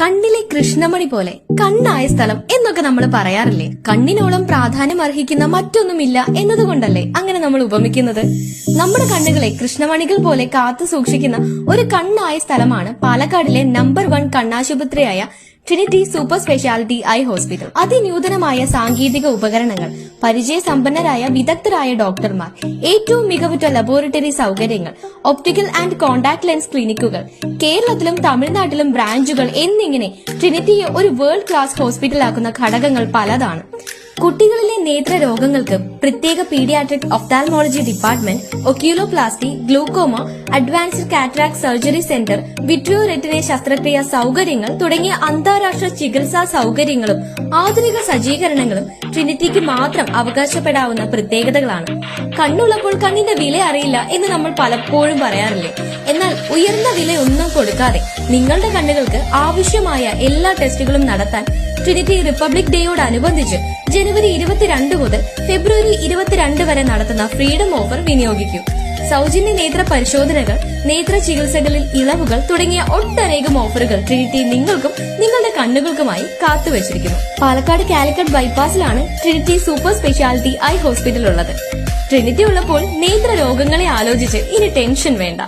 കണ്ണിലെ കൃഷ്ണമണി പോലെ കണ്ണായ സ്ഥലം എന്നൊക്കെ നമ്മൾ പറയാറില്ലേ? കണ്ണിനോളം പ്രാധാന്യം അർഹിക്കുന്ന മറ്റൊന്നുമില്ല എന്നതുകൊണ്ടല്ലേ അങ്ങനെ നമ്മൾ ഉപമിക്കുന്നത്? നമ്മുടെ കണ്ണുകളെ കൃഷ്ണമണികൾ പോലെ കാത്തു സൂക്ഷിക്കുന്ന ഒരു കണ്ണായ സ്ഥലമാണ് പാലക്കാടിലെ number one കണ്ണാശുപത്രിയായ Trinity super speciality eye hospital അതിനൂതനമായ സാങ്കേതിക ഉപകരണങ്ങൾ പരിചയസമ്പന്നരായ വിദഗ്ധരായ ഡോക്ടർമാർ ഏറ്റവും മികവുറ്റ ലബോറട്ടറി സൗകര്യങ്ങൾ ഒപ്റ്റിക്കൽ ആൻഡ് കോൺടാക്ട് ലെൻസ് ക്ലിനിക്കുകൾ കേരളത്തിലും തമിഴ്നാട്ടിലും ബ്രാഞ്ചുകൾ എന്നിങ്ങനെ ട്രിനിറ്റിയെ ഒരു വേൾഡ് ക്ലാസ് ഹോസ്പിറ്റലാക്കുന്ന ഘടകങ്ങൾ പലതാണ്. കുട്ടികളിലെ നേത്ര രോഗങ്ങൾക്ക് പ്രത്യേക paediatric ophthalmology department oculoplasty glaucoma advanced cataract surgery centre vitreo retina ശസ്ത്രക്രിയ സൌകര്യങ്ങൾ തുടങ്ങിയ അന്താരാഷ്ട്ര ചികിത്സാ സൌകര്യങ്ങളും ആധുനിക സജ്ജീകരണങ്ങളും ട്രിനിറ്റിക്ക് മാത്രം അവകാശപ്പെടാവുന്ന പ്രത്യേകതകളാണ്. കണ്ണുള്ളപ്പോൾ കണ്ണിന്റെ വില അറിയില്ല എന്ന് നമ്മൾ പലപ്പോഴും പറയാറില്ലേ? എന്നാൽ ഉയർന്ന വില ഒന്നും കൊടുക്കാതെ നിങ്ങളുടെ കണ്ണുകൾക്ക് ആവശ്യമായ എല്ലാ ടെസ്റ്റുകളും നടത്താൻ ട്രിനിറ്റി റിപ്പബ്ലിക് ഡേയോടനുബന്ധിച്ച് ജനുവരി ഇരുപത്തിരണ്ട് മുതൽ ഫെബ്രുവരി ഇരുപത്തിരണ്ട് വരെ നടത്തുന്ന ഫ്രീഡം ഓഫർ വിനിയോഗിക്കും. സൗജന്യ നേത്ര പരിശോധനകൾ നേത്ര ചികിത്സകളിൽ ഇളവുകൾ തുടങ്ങിയ ഒട്ടനേകം ഓഫറുകൾ ട്രിനിറ്റി നിങ്ങൾക്കും നിങ്ങളുടെ കണ്ണുകൾക്കുമായി കാത്തുവച്ചിരിക്കുന്നു. Palakkad Calicut ബൈപ്പാസിലാണ് Trinity super speciality eye hospital ഉള്ളത്. ട്രിനിറ്റി ഉള്ളപ്പോൾ നേത്ര രോഗങ്ങളെ ആലോചിച്ച് ഇനി ടെൻഷൻ വേണ്ട.